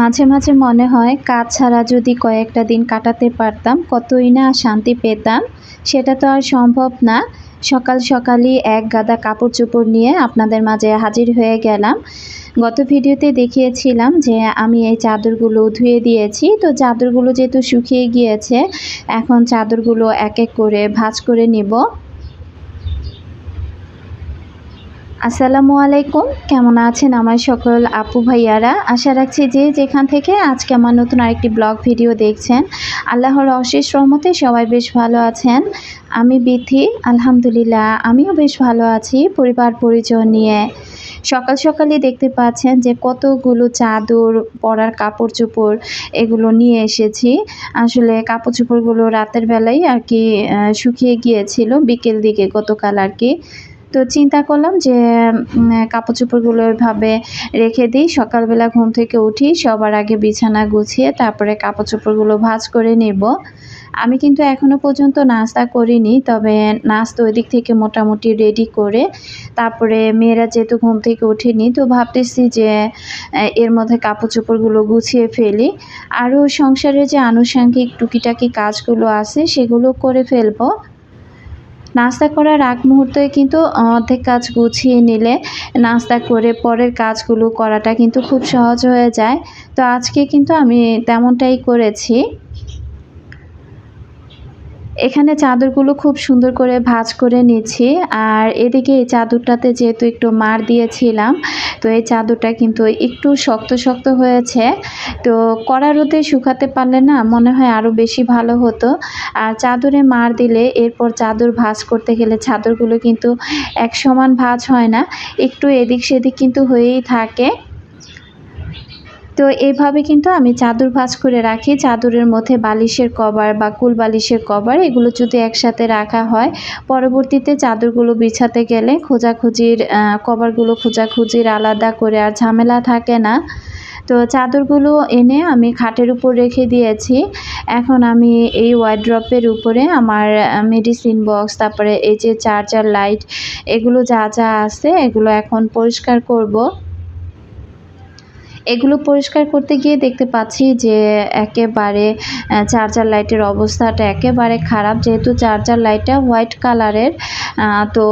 মাঝে মাঝে মনে হয়, কাজ ছাড়া যদি কয়েকটা দিন কাটাতে পারতাম, কতই না শান্তি পেতাম, সেটা তো আর সম্ভব না। সকাল সকালই এক গাদা কাপড় চোপড় নিয়ে আপনাদের মাঝে হাজির হয়ে গেলাম। গত ভিডিওতে দেখিয়েছিলাম যে, আমি এই চাদরগুলো ধুয়ে দিয়েছি। তো চাদরগুলো যেহেতু শুকিয়ে গিয়েছে, এখন চাদরগুলো এক এক করে ভাঁজ করে নিব। আসসালামু আলাইকুম। কেমন আছেন আমার সকল আপু ভাইয়ারা? আশা রাখছি যে যেখান থেকে আজকে আমার নতুন আরেকটি ব্লগ ভিডিও দেখছেন, আল্লাহর অশেষ রহমতে সবাই বেশ ভালো আছেন। আমি বিথি, আলহামদুলিল্লাহ, আমিও বেশ ভালো আছি পরিবার পরিচয় নিয়ে। সকাল সকালই দেখতে পাচ্ছেন যে কতগুলো চাদর, পরার কাপড় চোপড় এগুলো নিয়ে এসেছি। আসলে কাপড় চোপড়গুলো রাতের বেলায় আর কি শুকিয়ে গিয়েছিল বিকেল দিকে গতকাল আর কি। তো চিন্তা করলাম যে কাপড় চোপড়গুলো ওইভাবে রেখে দিই। সকালবেলা ঘুম থেকে উঠি, সবার আগে বিছানা গুছিয়ে তারপরে কাপড় চোপড়গুলো ভাজ করে নেব। আমি কিন্তু এখনও পর্যন্ত নাস্তা করিনি, তবে নাস্তা ওই দিক থেকে মোটামুটি রেডি করে তারপরে মেয়েরা যেহেতু ঘুম থেকে ওঠেনি, তো ভাবতেছি যে এর মধ্যে কাপড় চোপড়গুলো গুছিয়ে ফেলি। আরও সংসারের যে আনুষঙ্গিক টুকিটাকি কাজগুলো আছে, সেগুলো করে ফেলব। নাস্তা করার আগ মুহূর্তে কিন্তু অর্ধেক কাজ গুছিয়ে নিলে নাস্তা করে পরের কাজগুলো করাটা কিন্তু খুব সহজ হয়ে যায়। তো আজকে কিন্তু আমি তেমনটাই করেছি। এখানে চাদরগুলো খুব সুন্দর করে ভাজ করে নিচ্ছি। আর এদিকে এই চাদরটাতে যেহেতু একটু মার দিয়েছিলাম, তো এই চাদরটা কিন্তু একটু শক্ত শক্ত হয়েছে। তো কড়া রোদে শুকাতে পারলে না মনে হয় আরও বেশি ভালো হতো। আর চাদরে মার দিলে এরপর চাদর ভাজ করতে গেলে চাদরগুলো কিন্তু এক সমান ভাজ হয় না। একটু এদিক সেদিক কিন্তু হয়েই থাকে। তো এইভাবে কিন্তু আমি চাদর ভাজ করে রাখি। চাদরের মধ্যে বালিশের কভার বা কুল বালিশের কভার, এগুলো যদি একসাথে রাখা হয়, পরবর্তীতে চাদরগুলো বিছাতে গেলে খোঁজাখুঁজির কভারগুলো খোঁজাখুঁজির আলাদা করে আর ঝামেলা থাকে না। তো চাদরগুলো এনে আমি খাটের উপর রেখে দিয়েছি। এখন আমি এই ওয়াইড্রপের উপরে আমার মেডিসিন বক্স তারপরে এই যে চার্জার লাইট এগুলো যা যা আছে এগুলো এখন পরিষ্কার করব। এগুলো পরিষ্কার করতে গিয়ে দেখতে পাচ্ছি যে একেবারে চার্জার লাইটের অবস্থাটা একেবারে খারাপ। যেহেতু চার্জার লাইটটা হোয়াইট কালারের তো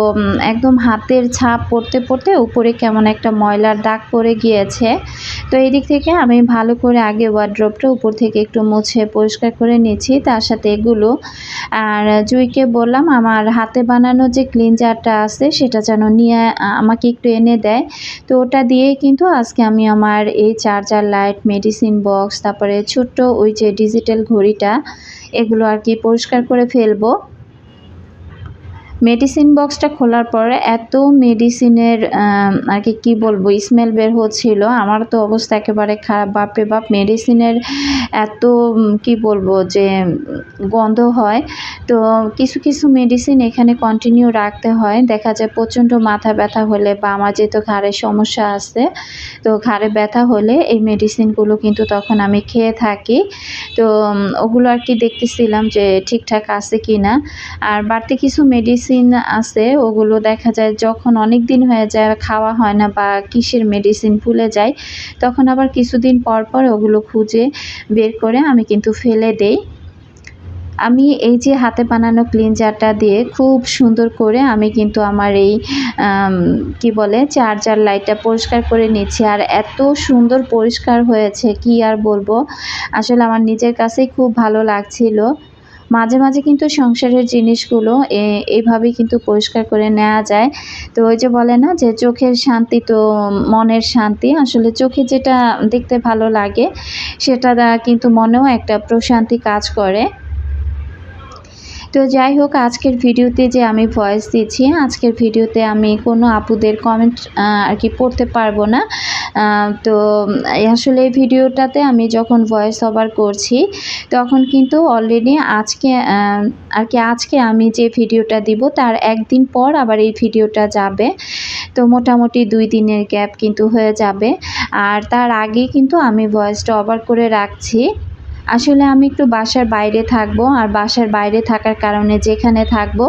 একদম হাতের ছাপ পড়তে পড়তে উপরে কেমন একটা ময়লার দাগ পড়ে গিয়েছে। তো এই দিক থেকে আমি ভালো করে আগে ওয়ার্ড্রপটা উপর থেকে একটু মুছে পরিষ্কার করে নিয়েছি তার সাথে এগুলো, আর জুইকে বললাম, আমার হাতে বানানো যে ক্লিনজারটা আছে, সেটা যেন নিয়ে আমাকে একটু এনে দেয়। তো ওটা দিয়েই কিন্তু আজকে আমি আমার এই চার্জার লাইট মেডিসিন বক্স তারপরে ছোট্ট ওই যে ডিজিটাল ঘড়িটা, এগুলো আর কি পরিষ্কার করে ফেলব। মেডিসিন বক্সটা খোলার পরে এত মেডিসিনের আর কি, কী বলব স্মেল বের হচ্ছিল। আমার তো অবস্থা একেবারে খারাপ। বাপরে বাপ, মেডিসিনের এত কি বলব যে, গন্ধ হয়। তো কিছু কিছু মেডিসিন এখানে কন্টিনিউ রাখতে হয়। দেখা যায় প্রচণ্ড মাথা ব্যথা হলে বা আমার যেহেতু ঘাড়ের সমস্যা আছে, তো ঘাড়ে ব্যথা হলে এই মেডিসিনগুলো কিন্তু তখন আমি খেয়ে থাকি। তো ওগুলো আর কি দেখতেছিলাম যে ঠিকঠাক আছে কি না আর বাড়তি কিছু মেডিসিন মেডিসিন আছে, ওগুলো দেখা যায় যখন অনেক দিন হয়ে যায়, খাওয়া হয় না বা কিসের মেডিসিন ভুলে যায় তখন আবার কিছুদিন পর পর ওগুলো খুঁজে বের করে আমি কিন্তু ফেলে দেই। আমি এই যে হাতে বানানো ক্লিনজারটা দিয়ে খুব সুন্দর করে আমি কিন্তু আমার এই কি বলে চার্জার লাইটটা পরিষ্কার করে নিচ্ছি। আর এত সুন্দর পরিষ্কার হয়েছে, কি আর বলব? আসলে আমার নিজের কাছেই খুব ভালো লাগছিল। মাঝে মাঝে কিন্তু সংসারের জিনিসগুলো এইভাবেই কিন্তু পরিষ্কার করে নেওয়া যায়। তো ওই যে বলে না যে চোখের শান্তি তো, মনের শান্তি, আসলে চোখে যেটা দেখতে ভালো লাগে, সেটা কিন্তু মনেও একটা প্রশান্তি কাজ করে। তো যাই হোক, আজকের ভিডিওতে যে আমি ভয়েস দিচ্ছি আজকের ভিডিওতে আমি কোনো আপুদের কমেন্ট আর কি পড়তে পারব না। তো আসলে এই ভিডিওটাতে আমি যখন ভয়েস ওভার করছি, তখন কিন্তু অলরেডি আজকে আর কি আজকে আমি যে ভিডিওটা দিব, তার একদিন পর আবার এই ভিডিওটা যাবে। তো মোটামুটি দুই দিনের গ্যাপ কিন্তু হয়ে যাবে। আর তার আগে কিন্তু আমি ভয়েসটা ওভার করে রাখছি। আসলে আমি একটু বাসার বাইরে থাকব আর বাসার বাইরে থাকার কারণে যেখানে থাকব,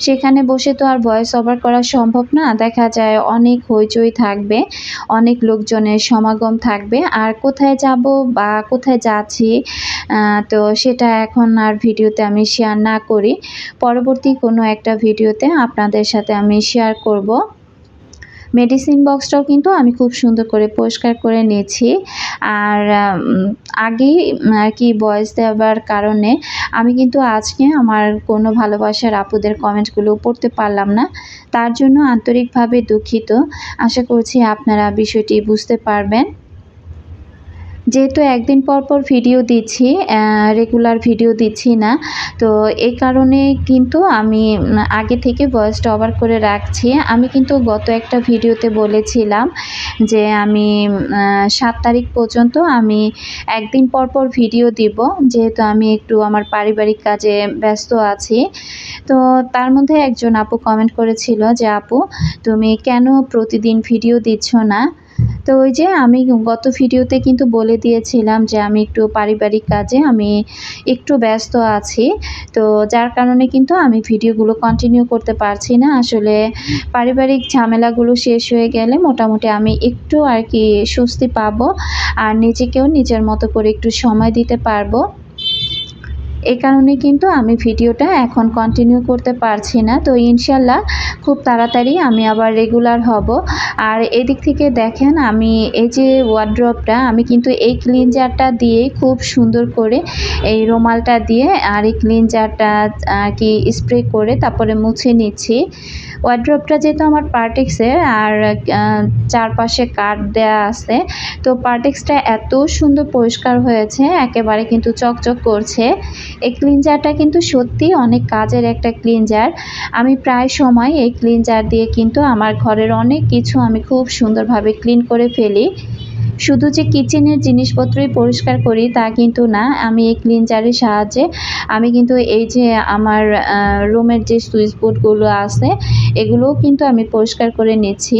সেখানে বসে তো আর ভয়েস ওভার করা সম্ভব না। দেখা যায় অনেক হইচই থাকবে, অনেক লোকজনের সমাগম থাকবে। আর কোথায় যাব বা কোথায় যাচ্ছি তো সেটা এখন আর ভিডিওতে আমি শেয়ার না করি। পরবর্তী কোনো একটা ভিডিওতে আপনাদের সাথে আমি শেয়ার করব। মেডিসিন বক্সটাও কিন্তু আমি খুব সুন্দর করে পরিষ্কার করে নিয়েছি। আর আগেই আর কি বয়স দেওয়ার কারণে আমি কিন্তু আজকে আমার কোনো ভালোবাসার আপুদের কমেন্টগুলো পড়তে পারলাম না। তার জন্য আন্তরিকভাবে দুঃখিত। আশা করছি আপনারা বিষয়টি বুঝতে পারবেন। যেহেতু একদিন পর পর ভিডিও দিচ্ছি রেগুলার ভিডিও দিচ্ছি না, তো এই কারণে কিন্তু আমি আগে থেকে ভয়েসটা ওভার করে রাখছি। আমি কিন্তু গত একটা ভিডিওতে বলেছিলাম যে আমি সাত তারিখ পর্যন্ত আমি একদিন পর পর ভিডিও দিব, যেহেতু আমি একটু আমার পারিবারিক কাজে ব্যস্ত আছি। তো তার মধ্যে একজন আপু কমেন্ট করেছিল যে, আপু, তুমি কেন প্রতিদিন ভিডিও দিচ্ছ না? তো ওই যে আমি গত ভিডিওতে কিন্তু বলে দিয়েছিলাম যে আমি একটু পারিবারিক কাজে আমি একটু ব্যস্ত আছি। তো যার কারণে কিন্তু আমি ভিডিওগুলো কন্টিনিউ করতে পারছি না। আসলে পারিবারিক ঝামেলাগুলো শেষ হয়ে গেলে মোটামুটি আমি একটু আর কি স্বস্তি পাবো আর নিজেকেও নিজের মতো করে একটু সময় দিতে পারব। এই কারণে কিন্তু আমি ভিডিওটা এখন কন্টিনিউ করতে পারছি না। তো ইনশাল্লাহ খুব তাড়াতাড়ি আমি আবার রেগুলার হব। আর এদিক থেকে দেখেন, আমি এই যে ওয়ার্ড্রপটা আমি কিন্তু এই ক্লিনজারটা দিয়ে খুব সুন্দর করে এই রোমালটা দিয়ে আর এই ক্লিনজারটা আর কি স্প্রে করে তারপরে মুছে নিচ্ছি। ওয়ার্ড্রপটা যেহেতু আমার পার্টিক্সের আর চারপাশে কাঠ দেয়া আছে, তো পার্টিক্সটা এত সুন্দর পরিষ্কার হয়েছে, একেবারে কিন্তু চকচক করছে। এই ক্লিনজারটা কিন্তু সত্যি অনেক কাজের একটা ক্লিনজার আমি প্রায় সময় এই ক্লিনজার দিয়ে কিন্তু আমার ঘরের অনেক কিছু আমি খুব সুন্দরভাবে ক্লিন করে ফেলি। শুধু যে কিচেনের জিনিসপত্রই পরিষ্কার করি তা কিন্তু না, আমি এই ক্লিনজারের সাহায্যে, আমি কিন্তু এই যে আমার রুমের যে সুইচ বোর্ডগুলো আছে, এগুলোও কিন্তু আমি পরিষ্কার করে নিচ্ছি।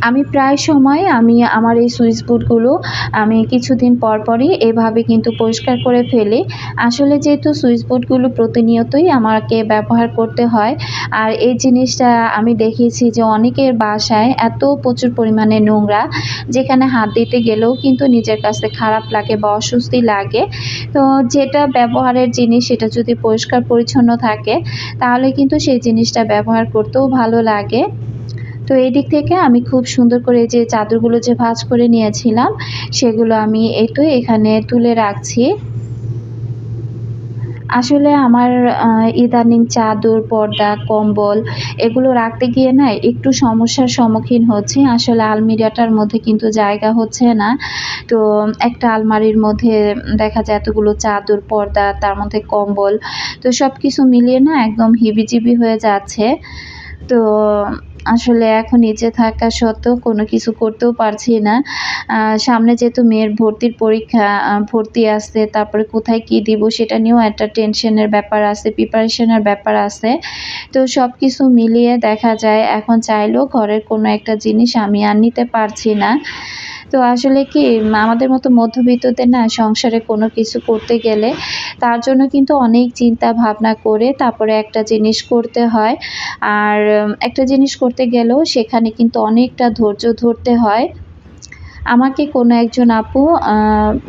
আমি প্রায় সময় আমি আমার এই সুইচ বোর্ডগুলো আমি কিছুদিন পর পরই এভাবে কিন্তু পরিষ্কার করে ফেলি। আসলে যেহেতু সুইচ বোর্ডগুলো প্রতিনিয়তই আমাকে ব্যবহার করতে হয়, আর এই জিনিসটা আমি দেখিয়েছি যে অনেকের বাসায় এত প্রচুর পরিমাণে নোংরা, যেখানে হাত দিতে গেলেও কিন্তু নিজের কাছে খারাপ লাগে বা অস্বস্তি লাগে। তো যেটা ব্যবহারের জিনিস সেটা যদি পরিষ্কার পরিচ্ছন্ন থাকে, তাহলে কিন্তু সেই জিনিসটা ব্যবহার করতেও ভালো লাগে। তো এই দিক থেকে আমি খুব সুন্দর করে যে চাদরগুলো যে ভাজ করে নিয়েছিলাম, সেগুলো আমি এই এখানে তুলে রাখছি। আসলে আমার ইদানিং চাদর, পর্দা, কম্বল এগুলো রাখতে গিয়ে না একটু সমস্যার সম্মুখীন হচ্ছি। আসলে আলমিরাটার মধ্যে কিন্তু জায়গা হচ্ছে না। তো একটা আলমারির মধ্যে দেখা যায় এতগুলো চাদর, পর্দা, তার মধ্যে কম্বল, তো সব কিছু মিলিয়ে না একদম হিবিজিবি হয়ে যাচ্ছে। তো আসলে এখন নিচে থাকা সত্ত্বেও কোনো কিছু করতেও পারছি না। সামনে যেহেতু মেয়ের ভর্তির পরীক্ষা ভর্তি আসছে তারপরে কোথায় কি দিব সেটা নিয়েও একটা টেনশনের ব্যাপার আছে, প্রিপারেশনের ব্যাপার আছে। তো সব কিছু মিলিয়ে দেখা যায়, এখন চাইলেও ঘরের কোনো একটা জিনিস আমি আর নিতে পারছি না। তো আসলে কি, আমাদের মতো মধ্যবিত্তদের না সংসারে কোনো কিছু করতে গেলে তার জন্য কিন্তু অনেক চিন্তা ভাবনা করে তারপরে একটা জিনিস করতে হয়। আর একটা জিনিস করতে গেলেও সেখানে কিন্তু অনেকটা ধৈর্য ধরতে হয়। আমাকে কোনো একজন আপু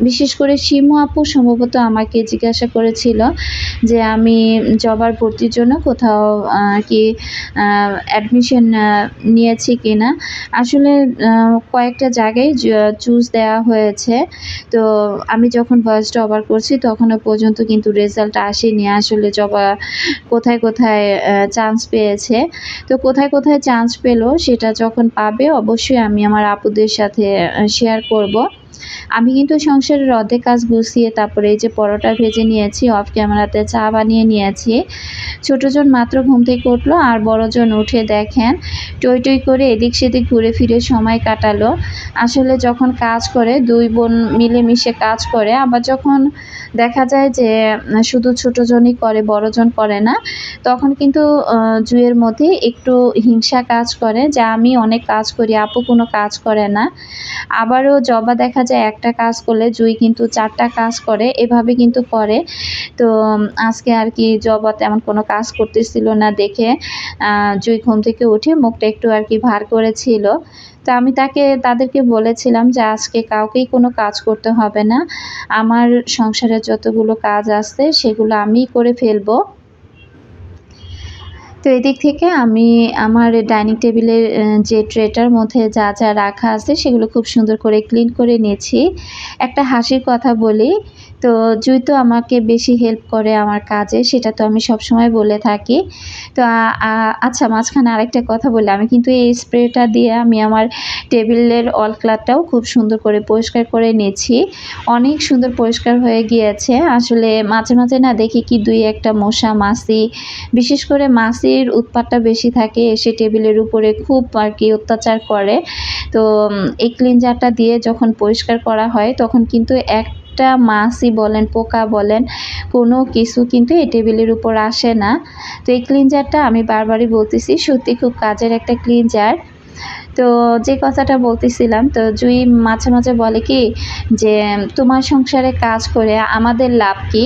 বিশেষ করে শিমু আপু সম্ভবত আমাকে জিজ্ঞাসা করেছিল যে আমি জবার ভর্তির জন্য কোথাও কি অ্যাডমিশন নিয়েছি কি না আসলে কয়েকটা জায়গায় চুজ দেওয়া হয়েছে। তো আমি যখন ভয়েসটা ওভার করছি তখনও পর্যন্ত কিন্তু রেজাল্ট আসেনি। আসলে জবা কোথায় কোথায় চান্স পেয়েছে। তো কোথায় কোথায় চান্স পেল সেটা যখন পাবে অবশ্যই আমি আমার আপুদের সাথে শেয়ার করব। আমি কিন্তু সংসারের অর্ধেক কাজ গুছিয়ে তারপরে এই যে পরোটা ভেজে নিয়েছি অফ ক্যামেরাতে চা বানিয়ে নিয়েছি। ছোটোজন মাত্র ঘুম থেকে উঠল আর বড়জন উঠে দেখেন, টই টই করে এদিক সেদিক ঘুরে ফিরে সময় কাটালো। আসলে যখন কাজ করে, দুই বোন মিলেমিশে কাজ করে, আবার যখন দেখা যায় যে শুধু ছোটোজনই করে বড়জন করে না, তখন কিন্তু জুয়ের মধ্যে একটু হিংসা কাজ করে যে, আমি অনেক কাজ করি, আপু কোনো কাজ করে না। আবারও জবা দেখা যায় যায় একটা কাজ করলে, জুই কিন্তু চারটা কাজ করে, এভাবে কিন্তু করে। তো আজকে আর কি জবা তেমন কোনো কাজ করতেছিল না দেখে জুই ঘুম থেকে উঠে মুখটা একটু আর কি ভার করেছিল। তো আমি তাকে, তাদেরকে বলেছিলাম যে আজকে কাউকেই কোনো কাজ করতে হবে না। আমার সংসারে যতগুলো কাজ আছে সেগুলো আমিই করে ফেলব। তো এদিক থেকে আমি আমার ডাইনিং টেবিলের যে ট্রেটার মধ্যে যা যা রাখা আছে সেগুলো খুব সুন্দর করে ক্লিন করে নিয়েছি। একটা হাসির কথা বলি, তো জুই তো আমাকে বেশি হেল্প করে আমার কাজে, সেটা তো আমি সবসময় বলে থাকি। তো আচ্ছা মাঝখানে আরেকটা কথা বলি, আমি কিন্তু এই স্প্রেটা দিয়ে আমি আমার টেবিলের অল ক্লাথটাও খুব সুন্দর করে পরিষ্কার করে নিয়েছি। অনেক সুন্দর পরিষ্কার হয়ে গিয়েছে। আসলে মাঝে মাঝে না দেখি কি দুই একটা মশা, মাছি, বিশেষ করে মাছির উৎপাতটা বেশি থাকে, এসে টেবিলের উপরে খুব আর কি অত্যাচার করে। তো এই ক্লিনজারটা দিয়ে যখন পরিষ্কার করা হয়, তখন কিন্তু একটা মাছি বলেন, পোকা বলেন, কোনো কিছু কিন্তু এই টেবিলের উপর আসে না। তো এই ক্লিনজারটা আমি বারবারই বলতেছি, সত্যি খুব কাজের একটা ক্লিনজার তো, যে কথাটা বলতেছিলাম, তো জুই মাঝে মাঝে বলে কি যে, তোমার সংসারে কাজ করে, আমাদের লাভ কি?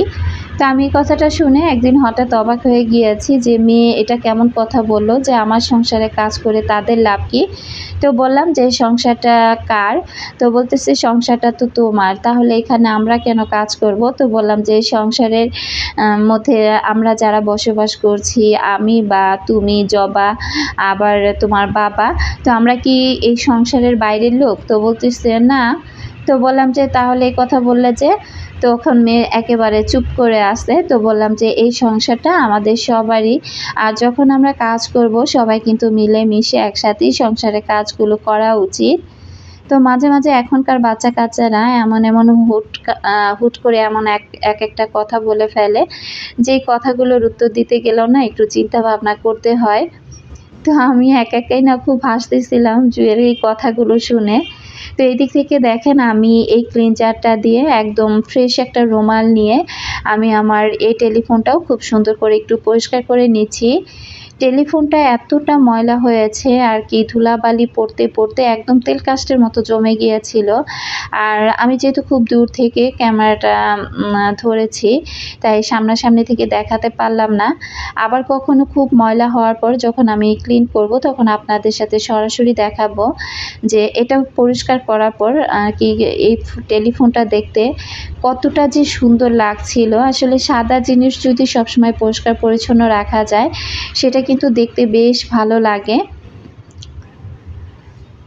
তো আমি কথাটা শুনে একদিন হঠাৎ অবাক হয়ে গিয়েছি যে মেয়ে এটা কেমন কথা বলল, যে আমার সংসারে কাজ করে তাদের লাভ কি? তো বললাম যে, সংসারটা কার? তো বলতেছে, সংসারটা তো তোমার, তাহলে এখানে আমরা কেন কাজ করব? তো বললাম যে, সংসারের মধ্যে আমরা যারা বসবাস করছি, আমি বা তুমি, জবা, আবার তোমার বাবা, তো আমরা কি এই সংসারের বাইরের লোক? তো বলতেছে, না। তো বললাম যে, তাহলে এই কথা বললে যে তখন মেয়ে একেবারে চুপ করে আসে তো বললাম যে, এই সংসারটা আমাদের সবারই। আর যখন আমরা কাজ করব, সবাই কিন্তু মিলে মিশে একসাথেই সংসারে কাজগুলো করা উচিত। তো মাঝে মাঝে এখনকার বাচ্চা কাচ্চারা এমন এমন হুট হুট করে এমন এক এক একটা কথা বলে ফেলে, যেই কথাগুলোর উত্তর দিতে গেলেও না একটু চিন্তা ভাবনা করতে হয়। তো আমি এক একাই না খুব হাসতেছিলাম জুয়ের এই কথাগুলো শুনে। তো এদিক দিক থেকে দেখেন আমি এই ক্লিনজারটা দিয়ে একদম ফ্রেশ একটা রুমাল নিয়ে আমি আমার এই টেলিফোনটাও খুব সুন্দর করে একটু পরিষ্কার করে নিচ্ছি। টেলিফোনটা এতটা ময়লা হয়েছে আর কি, ধুলাবালি পড়তে পড়তে একদম তেল কাস্টের মতো জমে গিয়েছিল। আর আমি যেহেতু খুব দূর থেকে ক্যামেরাটা ধরেছি, তাই সামনাসামনি থেকে দেখাতে পারলাম না। আবার কখনো খুব ময়লা হওয়ার পর যখন আমি ক্লিন করব, তখন আপনাদের সাথে সরাসরি দেখাবো যে এটা পরিষ্কার করার পর আর কি এই টেলিফোনটা দেখতে কতটা যে সুন্দর লাগছিল। আসলে সাদা জিনিস যদি সবসময় পরিষ্কার পরিচ্ছন্ন রাখা যায়, সেটা কিন্তু দেখতে বেশ ভালো লাগে।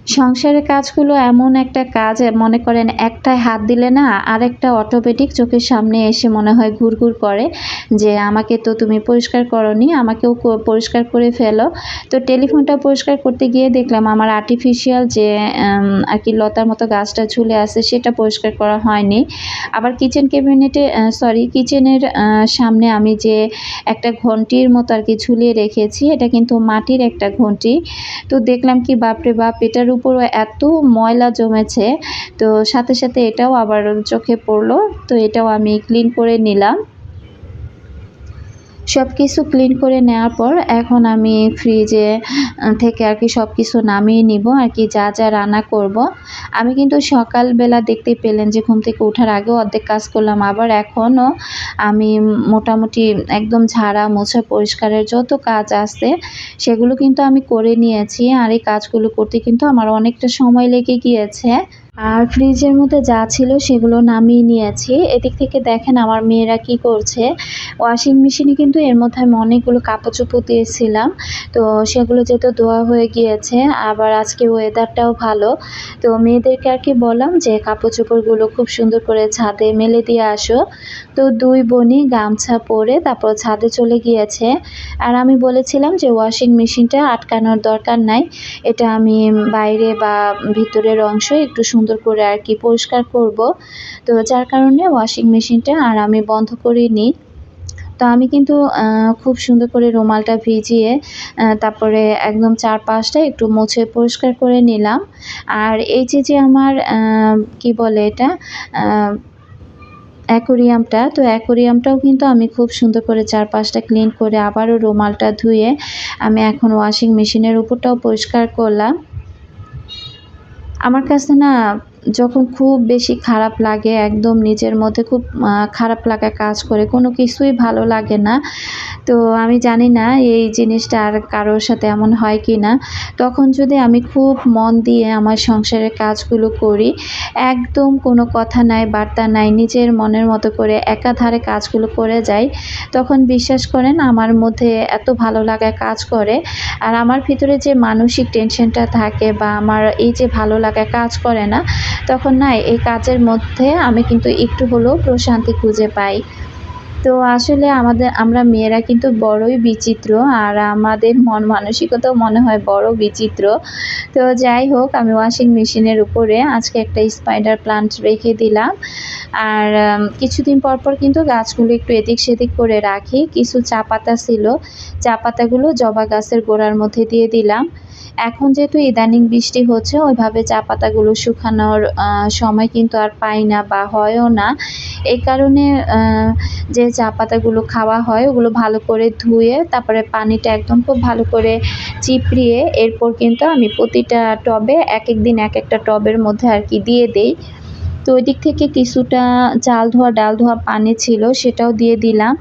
সংসারের কাজগুলো এমন একটা কাজ মনে করেন একটায় হাত দিলে না আরেকটা অটোমেটিক চোখের সামনে এসে মনে হয় ঘুরঘুর করে যে, আমাকে তো তুমি পরিষ্কার করনি, আমাকেও পরিষ্কার করে ফেলো। তো টেলিফোনটা পরিষ্কার করতে গিয়ে দেখলাম আমার আর্টিফিশিয়াল যে আর কি লতার মতো গাছটা ঝুলে আছে, সেটা পরিষ্কার করা হয়নি। আবার কিচেন ক্যাবিনেটে সরি কিচেনের সামনে আমি যে, একটা ঘন্টির মতো আর কি ঝুলিয়ে রেখেছি, এটা কিন্তু মাটির একটা ঘন্টি। তো দেখলাম কি, বাপরে বাপ, এটার উপরও এত ময়লা জমেছে, তো সাথে সাথে এটাও আবার চোখে পড়ল, তো এটাও আমি ক্লিন করে নিলাম। সব কিছু ক্লিন করে নেওয়ার পর এখন আমি ফ্রিজে থেকে আর কি সব কিছু নামিয়ে নিব, আর কি যা যা রান্না করব। আমি কিন্তু সকালবেলা দেখতে পেলেন যে ঘুম থেকে ওঠার আগেও অর্ধেক কাজ করলাম, আবার এখনও আমি মোটামুটি একদম ঝাড়া মোছা পরিষ্কারের যত কাজ আছে সেগুলো কিন্তু আমি করে নিয়েছি, আর এই কাজগুলো করতে কিন্তু আমার অনেকটা সময় লেগে গিয়েছে। আর ফ্রিজের মধ্যে যা ছিল সেগুলো নামিয়ে নিয়েছি। এদিক থেকে দেখেন আমার মেয়েরা কি করছে। ওয়াশিং মেশিনে কিন্তু এর মধ্যে আমি অনেকগুলো কাপড় চোপড় দিয়েছিলাম। তো সেগুলো যেহেতু ধোয়া হয়ে গিয়েছে, আবার আজকে ওয়েদারটাও ভালো। তো মেয়েদেরকে আর কি বললাম যে কাপড় চোপড়গুলো খুব সুন্দর করে ছাদে মেলে দিয়ে আসো। তো দুই বোনই গামছা পরে তারপর ছাদে চলে গিয়েছে। আর আমি বলেছিলাম যে ওয়াশিং মেশিনটা আটকানোর দরকার নাই। এটা আমি বাইরে বা ভিতরের অংশ একটু সুন্দর করে আর কি পরিষ্কার করব। তো যার কারণে ওয়াশিং মেশিনটা আর আমি বন্ধ করে নিই। তো আমি কিন্তু খুব সুন্দর করে রুমালটা ভিজিয়ে তারপরে একদম চারপাশটা একটু মুছে পরিষ্কার করে নিলাম। আর এই যে যে আমার কি বলে এটা অ্যাকোরিয়ামটা, তো অ্যাকোরিয়ামটাও কিন্তু আমি খুব সুন্দর করে চারপাশটা ক্লিন করে আবারও রুমালটা ধুয়ে আমি এখন ওয়াশিং মেশিনের উপরটাও পরিষ্কার করলাম। আমার কাছে না যখন খুব বেশি খারাপ লাগে, একদম নিজের মধ্যে খুব খারাপ লাগা কাজ করে, কোনো কিছুই ভালো লাগে না। তো আমি জানি না এই জিনিসটা আর কারোর সাথে এমন হয় কি না। তখন যদি আমি খুব মন দিয়ে আমার সংসারের কাজগুলো করি, একদম কোনো কথা নাই, বার্তা নাই, নিজের মনের মতো করে একাধারে কাজগুলো করে যাই, তখন বিশ্বাস করেন আমার মধ্যে এত ভালো লাগা কাজ করে। আর আমার ভিতরে যে মানসিক টেনশনটা থাকে বা আমার এই যে ভালো লাগা কাজ করে না তখন না, এই কাজের মধ্যে আমি কিন্তু একটু হলেও প্রশান্তি খুঁজে পাই। তো আসলে আমাদের, আমরা মেয়েরা কিন্তু বড়ই বিচিত্র আর আমাদের মন মানসিকতাও মনে হয় বড় বিচিত্র। তো যাই হোক, আমি ওয়াশিং মেশিনের উপরে আজকে একটা স্পাইডার প্লান্ট রেখে দিলাম। আর কিছুদিন পর পর কিন্তু গাছগুলো একটু এদিক সেদিক করে রাখি। কিছু চা পাতা ছিল চা পাতাগুলো জবা গাছের গোড়ার মধ্যে দিয়ে দিলাম। এখন যেহেতু ইদানিং বৃষ্টি হচ্ছে, ওইভাবে চা পাতাগুলো শুকানোর সময় কিন্তু আর পাই না বা হয়ও না। এই কারণে যে চা পাতাগুলো খাওয়া হয়, ওগুলো ভালো করে ধুয়ে, তারপরে পানিটা একদম খুব ভালো করে চিপড়িয়ে, এরপর কিন্তু আমি প্রতিটা টবে, এক এক দিন এক একটা টবের মধ্যে আর কি দিয়ে দেই। তো ওই দিক থেকে কিছুটা চাল ধোয়া, ডাল ধোয়া পানি ছিল, সেটাও দিয়ে দিলাম।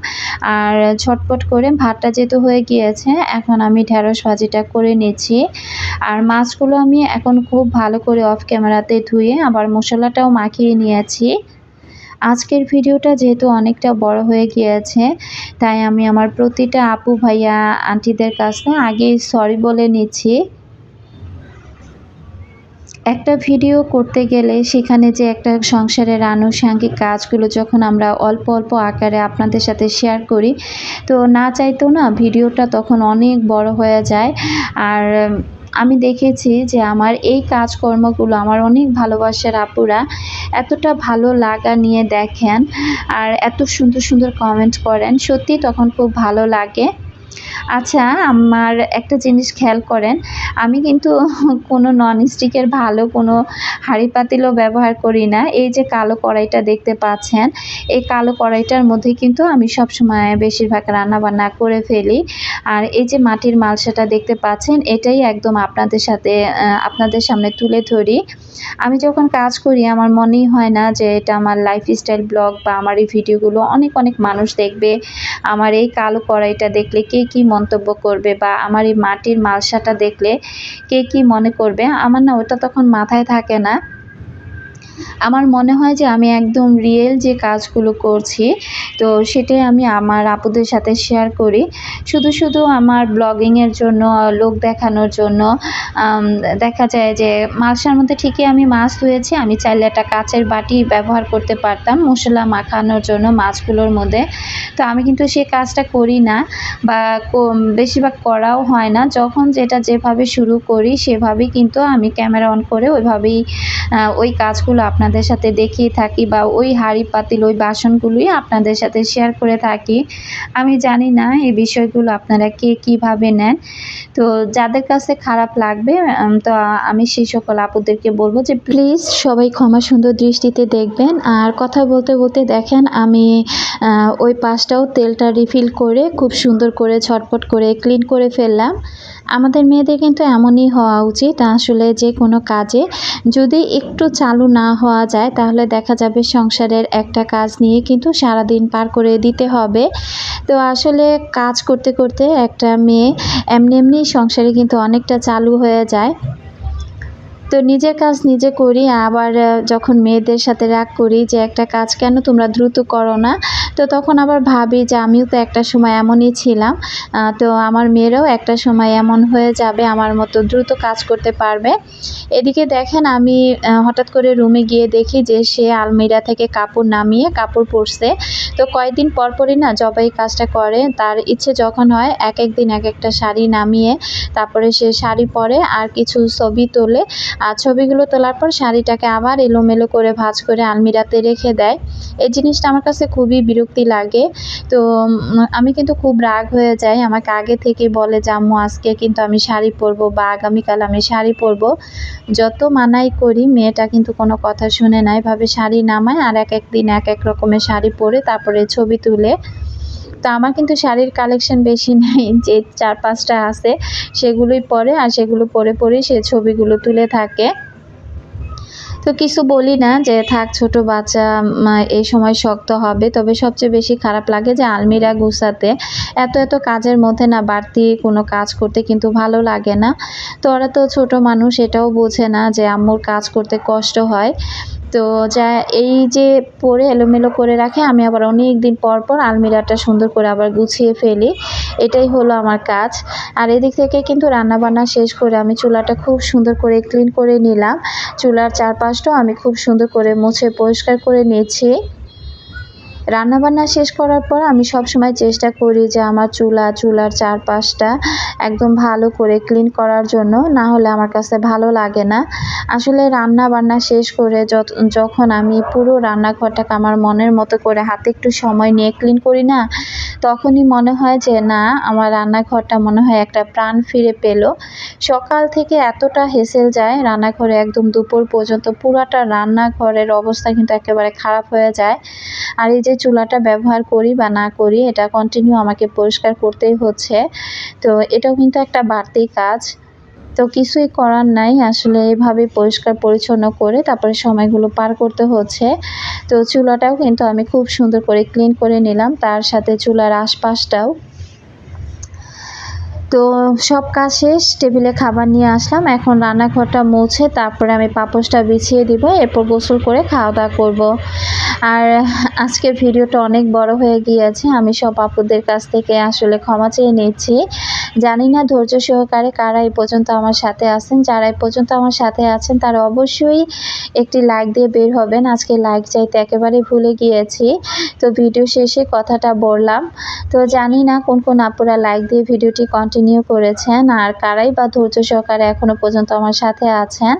আর ছটপট করে ভাতটা যেহেতু হয়ে গিয়েছে, এখন আমি ঢেঁড়স ভাজিটা করে নিচ্ছি। আর মাছগুলো আমি এখন খুব ভালো করে অফ ক্যামেরাতে ধুয়ে আবার মশলাটাও মাখিয়ে নিয়েছি। আজকের ভিডিওটা যেহেতু অনেকটা বড় হয়ে গিয়েছে, তাই আমি আমার প্রতিটা আপু ভাইয়া, আন্টিদের কাছে আগে সরি বলে নিচ্ছি। একটা ভিডিও করতে গেলে সেখানে যে একটা সংসারের আনুষাঙ্গিক কাজগুলো যখন আমরা অল্প অল্প আকারে আপনাদের সাথে শেয়ার করি, তো না চাইতেও না ভিডিওটা তখন অনেক বড় হয়ে যায়। আর আমি দেখেছি যে আমার এই কাজকর্মগুলো আমার অনেক ভালোবাসার আপুরা এতটা ভালো লাগা নিয়ে দেখেন আর এত সুন্দর সুন্দর কমেন্ট করেন। সত্যি তখন খুব ভালো লাগে। আচ্ছা আমার একটা জিনিস খেয়াল করেন। আমি কিন্তু কোনো ননস্টিকের ভালো কোনো হাঁড়ি পাতিলও ব্যবহার করি না। এই যে কালো কড়াইটা দেখতে পাচ্ছেন, এই কালো কড়াইটার মধ্যে কিন্তু আমি সবসময় বেশিরভাগ রান্না বান্না করে ফেলি। আর এই যে মাটির মালসাটা দেখতে পাচ্ছেন, এটাই একদম আপনাদের সাথে আপনাদের সামনে তুলে ধরি। আমি যখন কাজ করি, আমার মনেই হয় না যে এটা আমার লাইফস্টাইল ব্লগ বা আমার এই ভিডিওগুলো অনেক অনেক মানুষ দেখবে। আমার এই কালো কড়াইটা দেখলে কে কি মন্তব্য করবে বা আমার এই মাটির মালসাটা দেখলে কে কি মনে করবে? আমার না ওটা তখন মাথায় থাকে না। আমার মনে হয় যে আমি একদম রিয়েল যে কাজগুলো করছি, তো সেটাই আমি আমার আপুদের সাথে শেয়ার করি। শুধু শুধু আমার ব্লগিংয়ের জন্য, লোক দেখানোর জন্য দেখা যায় যে মাছটার মধ্যে ঠিকই আমি মাছ ধুয়েছি, আমি চাইলে একটা কাচের বাটি ব্যবহার করতে পারতাম, মশলা মাখানোর জন্য মাছগুলোর মধ্যে। তো আমি কিন্তু সে কাজটা করি না বা বেশিরভাগ করাও হয় না। যখন যেটা যেভাবে শুরু করি, সেভাবেই কিন্তু আমি ক্যামেরা অন করে ওইভাবেই ওই কাজগুলো আপনাদের সাথে দেখিয়ে থাকি বা ওই হাঁড়ি পাতিল, ওই বাসনগুলোই আপনাদের সাথে শেয়ার করে থাকি। আমি জানি না এই বিষয়গুলো আপনারা কে কীভাবে নেন। তো যাদের কাছে খারাপ লাগবে তো আমি সেই সকল আপুদেরকে বলব যে প্লিজ সবাই ক্ষমা সুন্দর দৃষ্টিতে দেখবেন। আর কথা বলতে বলতে দেখেন, আমি ওই পাশটাও তেলটা রিফিল করে খুব সুন্দর করে ছটপট করে ক্লিন করে ফেললাম। আমাদের মেয়েদের কিন্তু এমনই হওয়া উচিত। আসলে যে কোনো কাজে যদি একটু চালু না হওয়া যায়, তাহলে দেখা যাবে সংসারের একটা কাজ নিয়ে কিন্তু সারাদিন পার করে দিতে হবে। তো আসলে কাজ করতে করতে একটা মেয়ে এমনি এমনি সংসারে কিন্তু অনেকটা চালু হয়ে যায়। তো নিজের কাজ নিজে করি, আবার যখন মেয়েদের সাথে রাগ করি যে একটা কাজ কেন তোমরা দ্রুত করো না, তো তখন আবার ভাবি যে আমিও তো একটা সময় এমনই ছিলাম তো আমার মেয়েরাও একটা সময় এমন হয়ে যাবে, আমার মতো দ্রুত কাজ করতে পারবে। এদিকে দেখেন আমি হঠাৎ করে রুমে গিয়ে দেখি যে সে আলমিরা থেকে কাপড় নামিয়ে কাপড় পরছে। তো কয়েকদিন পরপরই না জবাই কাজটা করে, তার ইচ্ছে যখন হয় এক এক দিন এক একটা শাড়ি নামিয়ে তারপরে সে শাড়ি পরে আর কিছু ছবি তোলে। আর ছবিগুলো তোলার পর শাড়িটাকে আবার এলোমেলো করে ভাঁজ করে আলমিরাতে রেখে দেয়। এই জিনিসটা আমার কাছে খুবই বিরক্তি লাগে। তো আমি কিন্তু খুব রাগ হয়ে যাই। আমাকে আগে থেকে বলে যে, আম্মু, আজকে কিন্তু আমি শাড়ি পরবো বা আগামীকাল আমি শাড়ি পরবো। যত মানাই করি, মেয়েটা কিন্তু কোনো কথা শুনে না। এভাবে শাড়ি নামায় আর এক এক দিন এক এক রকমের শাড়ি পরে তারপরে ছবি তুলে তো আমার কিন্তু শাড়ির কালেকশন বেশি নেই, যে চার পাঁচটা আছে সেগুলোই পরে আর সেগুলো পরে পরে সে ছবিগুলো তুলে থাকে। তো তো কিছু বলি না যে থাক ছোট বাচ্চা এই সময় শক্ত হবে, তবে সবচেয়ে বেশি খারাপ লাগে যে আলমিরা গুছাতে। এত এত কাজের মধ্যে না বাড়তি কোনো কাজ করতে কিন্তু ভালো লাগে না। তো ওরা তো ছোট মানুষ, এটাও বোঝে না যে আম্মুর কাজ করতে কষ্ট হয়। তো যা, এই যে পরে এলোমেলো করে রাখে, আমি আবার অনেক দিন পর পর আলমিরাটা সুন্দর করে আবার গুছিয়ে ফেলি। এটাই হলো আমার কাজ। আর এদিক থেকে কিন্তু রান্না বান্না শেষ করে আমি চুলাটা খুব সুন্দর করে ক্লিন করে নিলাম। চুলার চারপাশটাও আমি খুব সুন্দর করে মুছে, পরিষ্কার করে নিয়েছি। রান্নাবান্না শেষ করার পর আমি সব সময় চেষ্টা করি যে আমার চুলা, চুলার চারপাশটা একদম ভালো করে ক্লিন করার জন্য। না হলে আমার কাছে ভালো লাগে না। আসলে রান্না বান্না শেষ করে যখন আমি পুরো রান্নাঘরটাকে আমার মনের মতো করে হাতে একটু সময় নিয়ে ক্লিন করি না, তখনই মনে হয় যে না, আমার রান্নাঘরটা মনে হয় একটা প্রাণ ফিরে পেল। সকাল থেকে এতটা হেসেল যায়, রান্নাঘরে একদম দুপুর পর্যন্ত পুরাটা রান্নাঘরের অবস্থা কিন্তু একেবারে খারাপ হয়ে যায়। আর এই যে চুলাটা ব্যবহার করি বা না করি, এটা কন্টিনিউ আমাকে পরিষ্কার করতেই হচ্ছে। তো এটাও কিন্তু একটা বাড়তি কাজ। তো কিছুই করার নাই, আসলে এভাবে পরিষ্কার পরিচ্ছন্ন করে তারপরে সময়গুলো পার করতে হচ্ছে। তো চুলাটাও কিন্তু আমি খুব সুন্দর করে ক্লিন করে নিলাম, তার সাথে চুলার আশপাশটাও। তো সব কাজ শেষ, টেবিলে খাবার নিয়ে আসলাম, এখন রান্নাঘরটা মুছে, তারপরে আমি পাপোশটা বিছিয়ে দিব, এরপর গোসল করে খাওয়া দাওয়া করব। আর আজকের ভিডিওটা অনেক বড় হয়ে গিয়েছে। আমি সব আপুদের কাছ থেকে আসলে ক্ষমা চেয়ে নিচ্ছি। জানি না ধৈর্য সহকারে কারা এই পর্যন্ত আমার সাথে আছেন। যারা এই পর্যন্ত আমার সাথে আছেন, তারা অবশ্যই একটি লাইক দিয়ে বের হবেন। আজকে লাইক চাইতে একেবারে ভুলে গিয়েছি। তো ভিডিও শেষে কথাটা বললাম। তো জানি না কোন কোন আপুরা লাইক দিয়ে ভিডিওটি কন্টিনিউ করেছেন আর কারাই বা ধৈর্য সহকারে এখনও পর্যন্ত আমার সাথে আছেন।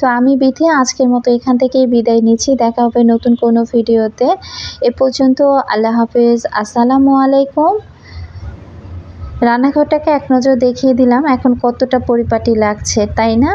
তো আমি বিধি আজকের মতো এখান থেকেই বিদায় নিচ্ছি। দেখা হবে নতুন কোনো ভিডিওতে। এ পর্যন্ত আল্লাহ হাফেজ। আসসালামু আলাইকুম। রান্নাঘরটাকে এক নজর দেখিয়ে দিলাম, এখন কতটা পরিপাটি লাগছে, তাই না?